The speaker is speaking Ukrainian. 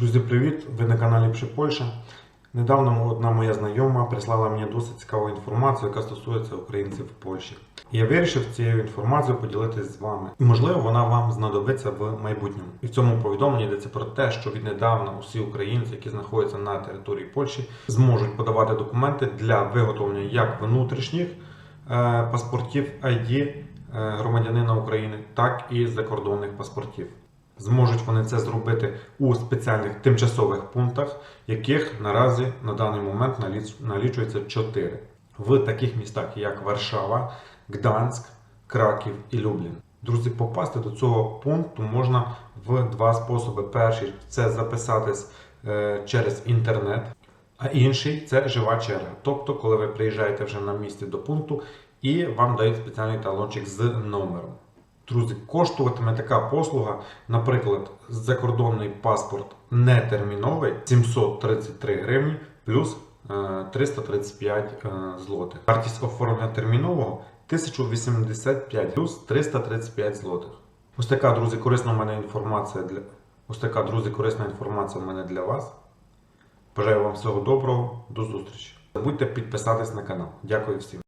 Друзі, привіт! Ви на каналі Пши Польща. Недавно одна моя знайома прислала мені досить цікаву інформацію, яка стосується українців в Польщі. Я вирішив цією інформацією поділитися з вами. І можливо, вона вам знадобиться в майбутньому. І в цьому повідомленні йдеться про те, що віднедавна усі українці, які знаходяться на території Польщі, зможуть подавати документи для виготовлення як внутрішніх е, паспортів ID е, громадянина України, так і закордонних паспортів. Зможуть вони це зробити у спеціальних тимчасових пунктах, яких наразі на даний момент налічується 4. В таких містах, як Варшава, Гданськ, Краків і Люблін. Друзі, попасти до цього пункту можна в два способи. Перший це записатись е, через інтернет, а інший це жива черга. Тобто, коли ви приїжджаєте вже на місці до пункту і вам дають спеціальний талончик з номером. Друзі, коштуватиме така послуга, наприклад, закордонний паспорт нетерміновий 733 гривні плюс е, 335 е, злотих. Вартість оформлення термінового 1085 плюс 335 злотих. Ось така, друзі, корисна в мене інформація для ось така, друзі, корисна інформація в мене для вас. Бажаю вам всього доброго, до зустрічі. Забудьте підписатись на канал. Дякую всім.